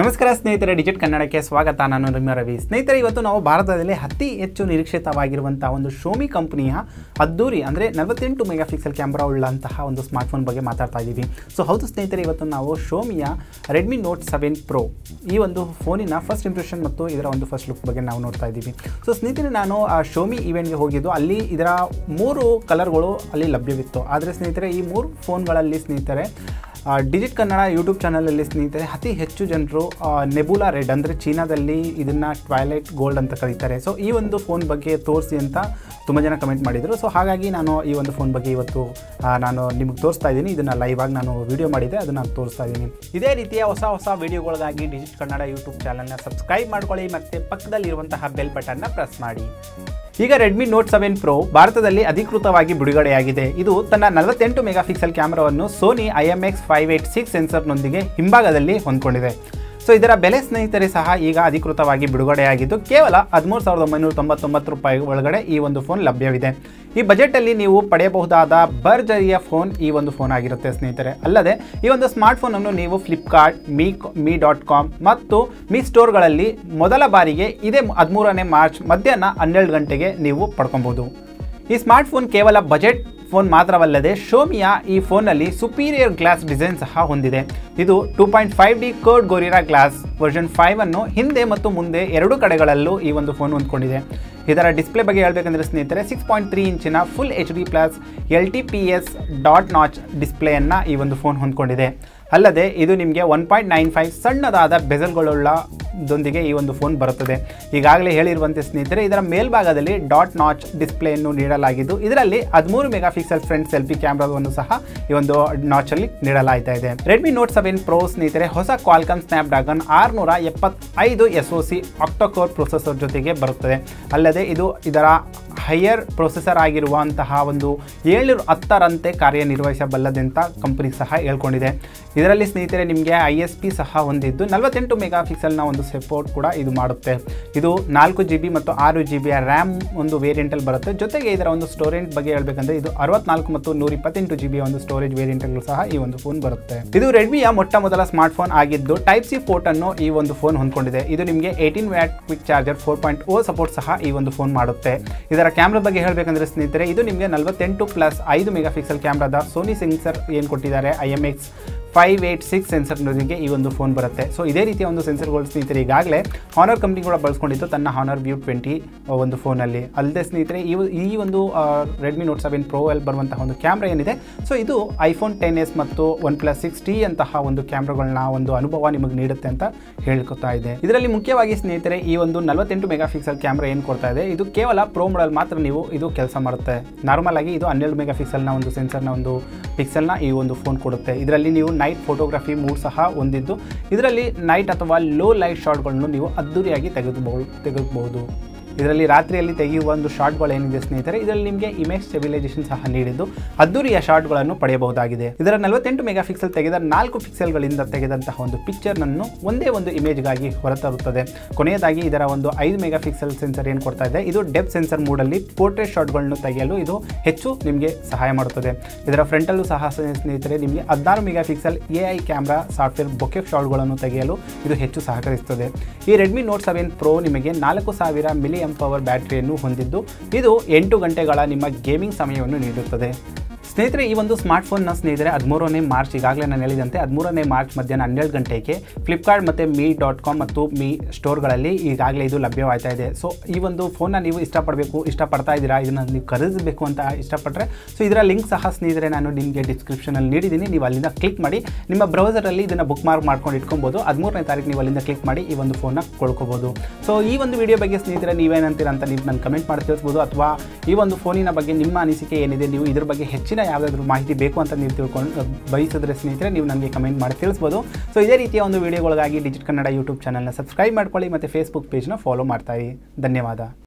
ನಮಸ್ಕಾರ ಸ್ನೇಹಿತರೆ, ಡಿಜಿಟ್ ಕನ್ನಡಕ್ಕೆ ಸ್ವಾಗತ. ನಾನು ರಮ್ಯ ರವಿ. ಸ್ನೇಹಿತರೆ, ಇವತ್ತು ನಾವು ಭಾರತದಲ್ಲಿ ಅತಿ ಹೆಚ್ಚು ನಿರೀಕ್ಷಿತವಾಗಿರುವಂತಹ ಒಂದು ಶೋಮಿ ಕಂಪನಿಯ ಅದ್ದೂರಿ, ಅಂದರೆ ನಲವತ್ತೆಂಟು ಮೆಗಾ ಪಿಕ್ಸೆಲ್ ಕ್ಯಾಮ್ರಾ ಉಳ್ಳಂತಹ ಒಂದು ಸ್ಮಾರ್ಟ್ಫೋನ್ ಬಗ್ಗೆ ಮಾತಾಡ್ತಾ ಇದ್ದೀವಿ. ಸೊ ಹೌದು ಸ್ನೇಹಿತರೆ, ಇವತ್ತು ನಾವು ಶೋಮಿಯ ರೆಡ್ಮಿ ನೋಟ್ ಸೆವೆನ್ ಪ್ರೋ ಈ ಒಂದು ಫೋನಿನ ಫಸ್ಟ್ ಇಂಪ್ರೆಷನ್ ಮತ್ತು ಇದರ ಒಂದು ಫಸ್ಟ್ ಲುಕ್ ಬಗ್ಗೆ ನಾವು ನೋಡ್ತಾ ಇದ್ದೀವಿ. ಸೊ ಸ್ನೇಹಿತರೆ, ನಾನು, ಆ ಶೋಮಿ ಈವೆಂಟ್ಗೆ ಹೋಗಿದ್ದು, ಅಲ್ಲಿ ಇದರ ಮೂರು ಕಲರ್ಗಳು ಅಲ್ಲಿ ಲಭ್ಯವಿತ್ತು. ಆದರೆ ಸ್ನೇಹಿತರೆ, ಈ ಮೂರು ಫೋನ್ಗಳಲ್ಲಿ ಸ್ನೇಹಿತರೆ ಡಿಜಿಟ್ ಕನ್ನಡ ಯೂಟ್ಯೂಬ್ ಚಾನಲಲ್ಲಿ ಸ್ನೇಹಿತರೆ, ಅತಿ ಹೆಚ್ಚು ಜನರು ನೆಬುಲಾ ರೆಡ್ ಅಂದರೆ ಚೀನಾದಲ್ಲಿ ಇದನ್ನು ಟ್ವೈಲೈಟ್ ಗೋಲ್ಡ್ ಅಂತ ಕರೀತಾರೆ. ಸೊ ಈ ಒಂದು ಫೋನ್ ಬಗ್ಗೆ ತೋರಿಸಿ ಅಂತ ತುಂಬ ಜನ ಕಮೆಂಟ್ ಮಾಡಿದರು. ಸೊ ಹಾಗಾಗಿ ನಾನು ಈ ಒಂದು ಫೋನ್ ಬಗ್ಗೆ ಇವತ್ತು ನಾನು ನಿಮಗೆ ತೋರಿಸ್ತಾ ಇದ್ದೀನಿ. ಇದನ್ನು ಲೈವ್ ಆಗಿ ನಾನು ವೀಡಿಯೋ ಮಾಡಿದ್ದೆ ಅದನ್ನು ತೋರಿಸ್ತಾ ಇದ್ದೀನಿ. ಇದೇ ರೀತಿಯ ಹೊಸ ಹೊಸ ವೀಡಿಯೋಗಳಿಗಾಗಿ ಡಿಜಿಟ್ ಕನ್ನಡ ಯೂಟ್ಯೂಬ್ ಚಾನಲ್ನ ಸಬ್ಸ್ಕ್ರೈಬ್ ಮಾಡ್ಕೊಳ್ಳಿ, ಮತ್ತು ಪಕ್ಕದಲ್ಲಿರುವಂತಹ ಬೆಲ್ ಬಟನ್ನ ಪ್ರೆಸ್ ಮಾಡಿ. ಈಗ ರೆಡ್ಮಿ ನೋಟ್ ಸೆವೆನ್ ಪ್ರೊ ಭಾರತದಲ್ಲಿ ಅಧಿಕೃತವಾಗಿ ಬಿಡುಗಡೆಯಾಗಿದೆ. ಇದು ತನ್ನ ನಲವತ್ತೆಂಟು mega pixel ಕ್ಯಾಮೆರಾವನ್ನು Sony I M X five eight six ಸೆನ್ಸರ್ನೊಂದಿಗೆ ಹಿಂಭಾಗದಲ್ಲಿ ಹೊಂದ್ಕೊಂಡಿದೆ. ಸೊ ಇದರ ಬೆಲೆ ಸ್ನೇಹಿತರೆ ಸಹ ಈಗ ಅಧಿಕೃತವಾಗಿ ಬಿಡುಗಡೆಯಾಗಿದ್ದು ಕೇವಲ ಹದಿಮೂರು ಸಾವಿರದ ಒಂಬೈನೂರ ತೊಂಬತ್ತೊಂಬತ್ತು ರೂಪಾಯಿ ಒಳಗಡೆ ಈ ಒಂದು ಫೋನ್ ಲಭ್ಯವಿದೆ. ಈ ಬಜೆಟಲ್ಲಿ ನೀವು ಪಡೆಯಬಹುದಾದ ಭರ್ಜರಿಯ ಫೋನ್ ಈ ಒಂದು ಫೋನ್ ಆಗಿರುತ್ತೆ ಸ್ನೇಹಿತರೆ. ಅಲ್ಲದೆ ಈ ಒಂದು ಸ್ಮಾರ್ಟ್ಫೋನನ್ನು ನೀವು Flipkart Mi Mi dot com ಮತ್ತು ಮೀ ಸ್ಟೋರ್ಗಳಲ್ಲಿ ಮೊದಲ ಬಾರಿಗೆ ಇದೇ ಹದಿಮೂರನೇ ಮಾರ್ಚ್ ಮಧ್ಯಾಹ್ನ ಹನ್ನೆರಡು ಗಂಟೆಗೆ ನೀವು ಪಡ್ಕೊಬೋದು. ಈ ಸ್ಮಾರ್ಟ್ಫೋನ್ ಕೇವಲ ಬಜೆಟ್ ಫೋನ್ ಮಾತ್ರವಲ್ಲದೆ ಶೋಮಿಯ ಈ ಫೋನಲ್ಲಿ ಸುಪೀರಿಯರ್ ಗ್ಲಾಸ್ ಡಿಸೈನ್ ಸಹ ಹೊಂದಿದೆ. ಇದು two point five D curved Gorilla glass version five ಅನ್ನು ಹಿಂದೆ ಮತ್ತು ಮುಂದೆ ಎರಡು ಕಡೆಗಳಲ್ಲೂ ಈ ಒಂದು ಫೋನ್ ಹೊಂದ್ಕೊಂಡಿದೆ. ಇದರ ಡಿಸ್ಪ್ಲೇ ಬಗ್ಗೆ ಹೇಳಬೇಕಂದ್ರೆ ಸ್ನೇಹಿತರೆ ಸಿಕ್ಸ್ ಪಾಯಿಂಟ್ ತ್ರೀ ಇಂಚಿನ full H D plus L T P S dot notch ಡಿಸ್ಪ್ಲೇಯನ್ನು ಈ ಒಂದು ಫೋನ್ ಹೊಂದ್ಕೊಂಡಿದೆ. ಅಲ್ಲದೆ ಇದು ನಿಮಗೆ ಒನ್ ಪಾಯಿಂಟ್ ನೈನ್ ಫೈವ್ ಸಣ್ಣದಾದ ಬೆಸಲ್ಗಳುಳ್ಳ ದೊಂದಿಗೆ ಈ ಒಂದು ಫೋನ್ ಬರುತ್ತದೆ. ಈಗಾಗಲೇ ಹೇಳಿರುವಂತೆ ಸ್ನೇಹಿತರೆ, ಇದರ ಮೇಲ್ಭಾಗದಲ್ಲಿ ಡಾಟ್ ನಾಚ್ ಡಿಸ್ಪ್ಲೇಯನ್ನು ನೀಡಲಾಗಿದ್ದು, ಇದರಲ್ಲಿ ಹದಿಮೂರು ಮೆಗಾ ಪಿಕ್ಸೆಲ್ ಫ್ರಂಟ್ ಸೆಲ್ಫಿ ಕ್ಯಾಮ್ರಾವನ್ನು ಸಹ ಈ ಒಂದು ನಾಚಲ್ಲಿ ನೀಡಲಾಗ್ತಾ ಇದೆ. ರೆಡ್ಮಿ ನೋಟ್ ಸೆವೆನ್ ಪ್ರೋ ಸ್ನೇಹಿತರೆ, ಹೊಸ ಕ್ವಾಲ್ಕಮ್ ಸ್ನ್ಯಾಪ್ ಡ್ರಾಗನ್ ಆರುನೂರ ಎಪ್ಪತ್ತೈದು S O C octacore processor ಜೊತೆಗೆ ಬರುತ್ತದೆ. ಅಲ್ಲದೆ ಇದು ಇದರ ಹೈಯರ್ ಪ್ರೊಸೆಸರ್ ಆಗಿರುವಂತಹ ಒಂದು ಏಳು ಹತ್ತರಂತೆ ಕಾರ್ಯನಿರ್ವಹಿಸಬಲ್ಲದಂತ ಕಂಪನಿ ಸಹ ಹೇಳ್ಕೊಂಡಿದೆ. ಇದರಲ್ಲಿ ಸ್ನೇಹಿತರೆ, ನಿಮಗೆ ಐ ಎಸ್ ಪಿ ಸಹ ಹೊಂದಿದ್ದು ನಲವತ್ತೆಂಟು ಮೆಗಾ ಪಿಕ್ಸೆಲ್ನ ಒಂದು ಸಪೋರ್ಟ್ ಕೂಡ ಇದು ಮಾಡುತ್ತೆ. ಇದು ನಾಲ್ಕು ಜಿ ಬಿ ಮತ್ತು ಆರು ಜಿ ಬಿಯ ರ್ಯಾಮ್ ಒಂದು ವೇರಿಯಂಟಲ್ಲಿ ಬರುತ್ತೆ. ಜೊತೆಗೆ ಇದರ ಒಂದು ಸ್ಟೋರೇಜ್ ಬಗ್ಗೆ ಹೇಳಬೇಕಂದ್ರೆ, ಇದು ಅರವತ್ನಾಲ್ಕು ಮತ್ತು ನೂರ ಇಪ್ಪತ್ತೆಂಟು ಜಿ ಬಿ ಒಂದು ಸ್ಟೋರೇಜ್ ವೇರಿಯಂಟ್ಗಳು ಸಹ ಈ ಒಂದು ಫೋನ್ ಬರುತ್ತೆ. ಇದು ರೆಡ್ಮಿಯ ಮೊಟ್ಟ ಮೊದಲ ಸ್ಮಾರ್ಟ್ ಫೋನ್ ಆಗಿದ್ದು ಟೈಪ್ ಸಿ ಫೋರ್ಟ್ ಈ ಒಂದು ಫೋನ್ ಹೊಂದ್ಕೊಂಡಿದೆ. ಇದು ನಿಮಗೆ eighteen watt quick charger, four point O support ಸಹ ಈ ಒಂದು ಫೋನ್ ಮಾಡುತ್ತೆ. ಇದರ ಕ್ಯಾಮ್ರಾ ಬಗ್ಗೆ ಹೇಳಬೇಕಂದ್ರೆ ಸ್ನೇಹಿತರೆ, ಇದು ನಿಮಗೆ ನಲವತ್ತೆಂಟು ಪ್ಲಸ್ ಐದು ಮೆಗಾ ಪಿಕ್ಸೆಲ್ ಕ್ಯಾಮ್ರಾದ ಸೋನಿ ಸೆನ್ಸರ್ ಏನು ಕೊಟ್ಟಿದ್ದಾರೆ I M X five eight six ಸೆನ್ಸರ್ನೊಂದಿಗೆ ಈ ಒಂದು ಫೋನ್ ಬರುತ್ತೆ. ಸೊ ಇದೇ ರೀತಿಯ ಒಂದು ಸೆನ್ಸರ್ಗಳು ಸ್ನೇಹಿತರೆ ಈಗಾಗಲೇ ಹಾನರ್ ಕಂಪ್ನಿ ಕೂಡ ಬಳಸ್ಕೊಂಡಿತ್ತು ತನ್ನ ಹಾನರ್ ವ್ಯೂ ಟ್ವೆಂಟಿ ಒಂದು ಫೋನಲ್ಲಿ ಅಲ್ಲದೆ ಸ್ನೇಹಿತರೆ, ಈ ಈ ಒಂದು ರೆಡ್ಮಿ ನೋಟ್ ಸೆವೆನ್ ಪ್ರೋ ಅಲ್ಲಿ ಬರುವಂತಹ ಒಂದು ಕ್ಯಾಮ್ರಾ ಏನಿದೆ ಸೊ ಇದು ಐಫೋನ್ ಟೆನ್ ಎಸ್ ಮತ್ತು ಒನ್ ಪ್ಲಸ್ ಸಿಕ್ಸ್ ಟಿ ಅಂತಹ ಒಂದು ಕ್ಯಾಮ್ರಾಗಳನ್ನ ಒಂದು ಅನುಭವ ನಿಮಗೆ ನೀಡುತ್ತೆ ಅಂತ ಹೇಳ್ಕೊತಾ ಇದೆ ಇದರಲ್ಲಿ ಮುಖ್ಯವಾಗಿ ಸ್ನೇಹಿತರೆ, ಈ ಒಂದು ನಲವತ್ತೆಂಟು ಮೆಗಾ ಪಿಕ್ಸೆಲ್ ಕ್ಯಾಮ್ರಾ ಏನು ಕೊಡ್ತಾ ಇದೆ, ಇದು ಕೇವಲ ಪ್ರೋ ಮಾಡಲ್ ಮಾತ್ರ ನೀವು ಇದು ಕೆಲಸ ಮಾಡುತ್ತೆ. ನಾರ್ಮಲ್ ಆಗಿ ಇದು ಹನ್ನೆರಡು ಮೆಗಾ ಪಿಕ್ಸೆಲ್ನ ಒಂದು ಸೆನ್ಸರ್ನ ಒಂದು ಪಿಕ್ಸೆಲ್ನ ಈ ಒಂದು ಫೋನ್ ಕೊಡುತ್ತೆ. ಇದರಲ್ಲಿ ನೀವು ನೈಟ್ ಫೋಟೋಗ್ರಫಿ ಮೂಡ್ ಸಹ ಹೊಂದಿದ್ದು. ಇದರಲ್ಲಿ ನೈಟ್ ಅಥವಾ ಲೋ ಲೈಟ್ ಶಾಟ್ಗಳನ್ನು ನೀವು ಅದ್ದೂರಿಯಾಗಿ ತೆಗೆದುಬಹುದು ತೆಗೆದುಬಹುದು ಇದರಲ್ಲಿ ರಾತ್ರಿಯಲ್ಲಿ ತೆಗೆಯುವ ಒಂದು ಶಾಟ್ಗಳು ಏನಿದೆ ಸ್ನೇಹಿತರೆ, ಇದರಲ್ಲಿ ನಿಮಗೆ ಇಮೇಜ್ ಸ್ಟೆಬಿಲೈಸೇಷನ್ ಸಹ ನೀಡಿದ್ದು. ಅದ್ದೂರಿಯ ಶಾಟ್ಗಳನ್ನು ಪಡೆಯಬಹುದಾಗಿದೆ. ಇದರ ನಲವತ್ತೆಂಟು ಮೆಗಾ ಪಿಕ್ಸೆಲ್ ತೆಗೆದ ನಾಲ್ಕು ಪಿಕ್ಸೆಲ್ಗಳಿಂದ ತೆಗೆದಂತಹ ಒಂದು ಪಿಕ್ಚರ್ನನ್ನು ಒಂದೇ ಒಂದು ಇಮೇಜ್ಗಾಗಿ ಹೊರತರುತ್ತದೆ. ಕೊನೆಯದಾಗಿ ಇದರ ಒಂದು ಐದು ಮೆಗಾ ಪಿಕ್ಸೆಲ್ ಸೆನ್ಸರ್ ಏನು ಕೊಡ್ತಾ ಇದೆ, ಇದು ಡೆಪ್ ಸೆನ್ಸರ್ ಮೂಡಲ್ಲಿ ಪೋರ್ಟ್ರೇಟ್ ಶಾಟ್ಗಳನ್ನು ತೆಗೆಯಲು ಇದು ಹೆಚ್ಚು ನಿಮಗೆ ಸಹಾಯ ಮಾಡುತ್ತದೆ. ಇದರ ಫ್ರಂಟಲ್ಲೂ ಸಹ ಸ್ನೇಹಿತರೆ, ನಿಮಗೆ ಹದಿನಾರು mega pixel A I camera software bokeh ಶಾಟ್ಗಳನ್ನು ತೆಗೆಯಲು ಇದು ಹೆಚ್ಚು ಸಹಕರಿಸುತ್ತದೆ. ಈ ರೆಡ್ಮಿ ನೋಟ್ ಸೆವೆನ್ ಪ್ರೋ ನಿಮಗೆ ನಾಲ್ಕು ಸಾವಿರ ಮಿಲಿ ಎಂ ಪವರ್ ಬ್ಯಾಟರಿಯನ್ನು ಹೊಂದಿದ್ದು ಇದು ಎಂಟು ಗಂಟೆಗಳ ನಿಮ್ಮ ಗೇಮಿಂಗ್ ಸಮಯವನ್ನು ನೀಡುತ್ತದೆ. ಸ್ನೇಹಿತರೆ, ಈ ಒಂದು ಸ್ಮಾರ್ಟ್ ಸ್ಮಾರ್ಟ್ಫೋನ್ನ ಸ್ನೇಹಿತರೆ, ಹದಿಮೂರನೇ ಮಾರ್ಚ್, ಈಗಾಗಲೇ ನಾನು ಹೇಳಿದಂತೆ ಹದಿಮೂರನೇ ಮಾರ್ಚ್ ಮಧ್ಯಾಹ್ನ ಹನ್ನೆರಡು ಗಂಟೆಗೆ ಫ್ಲಿಪ್ಕಾರ್ಟ್ ಮತ್ತು ಮೀ ಡಾಟ್ ಕಾಮ್ ಮತ್ತು ಮೀ ಸ್ಟೋರ್ಗಳಲ್ಲಿ ಈಗಾಗಲೇ ಇದು ಲಭ್ಯವಾಗ್ತಾ ಇದೆ. ಸೊ ಈ ಒಂದು ಫೋನ್ನ ನೀವು ಇಷ್ಟಪಡಬೇಕು, ಇಷ್ಟಪಡ್ತಾ ಇದ್ದೀರಾ, ಇದನ್ನು ನೀವು ಖರೀದಿಸಬೇಕು ಅಂತ ಇಷ್ಟಪಟ್ಟರೆ ಸೊ ಇದರ ಲಿಂಕ್ ಸಹ ಸ್ನೇಹಿತರೆ, ನಾನು ನಿಮಗೆ ಡಿಸ್ಕ್ರಿಪ್ಷನಲ್ಲಿ ನೀಡಿದ್ದೀನಿ. ನೀವು ಅಲ್ಲಿಂದ ಕ್ಲಿಕ್ ಮಾಡಿ, ನಿಮ್ಮ ಬ್ರೌಸರಲ್ಲಿ ಇದನ್ನು ಬುಕ್ ಮಾರ್ಕ್ ಮಾಡ್ಕೊಂಡು ಇಟ್ಕೊಬೋದು. ಹದಿಮೂರನೇ ತಾರೀಕು ನೀವು ಅಲ್ಲಿಂದ ಕ್ಲಿಕ್ ಮಾಡಿ ಈ ಒಂದು ಫೋನ್ನ ಕೊಳ್ಕೋಬೋದು ಸೊ ಈ ಒಂದು ವಿಡಿಯೋ ಬಗ್ಗೆ ಸ್ನೇಹಿತರೆ, ನೀವೇನಂತೀರ ಅಂತ ನೀವು ನಾನು ಕಮೆಂಟ್ ಮಾಡಿ ತಿಳಿಸ್ಬೋದು. ಅಥವಾ ಈ ಒಂದು ಫೋನಿನ ಬಗ್ಗೆ ನಿಮ್ಮ ಅನಿಸಿಕೆ ಏನಿದೆ, ನೀವು ಇದ್ರ ಬಗ್ಗೆ ಹೆಚ್ಚಿನ ಯಾವುದಾದ್ರೂ ಮಾಹಿತಿ ಬೇಕು ಅಂತ ನೀವು ತಿಳ್ಕೊಂಡು ಬಯಸಿದ್ರೆ ಸ್ನೇಹಿತರೆ ನೀವು ನನಗೆ ಕಮೆಂಟ್ ಮಾಡಿ ತಿಳಿಸ್ಬೋದು. ಸೊ, ಇದೇ ರೀತಿಯ ಒಂದು ವಿಡಿಯೋಗಳಿಗಾಗಿ ಡಿಜಿಟ್ ಕನ್ನಡ ಯೂಟ್ಯೂಬ್ ಚಾನಲ್ನ ಸಬ್ಸ್ಕ್ರೈಬ್ ಮಾಡ್ಕೊಳ್ಳಿ ಮತ್ತು ಫೇಸ್ಬುಕ್ ಪೇಜ್ನ ಫಾಲೋ ಮಾಡ್ತಾ ಇರಿ. ಧನ್ಯವಾದ.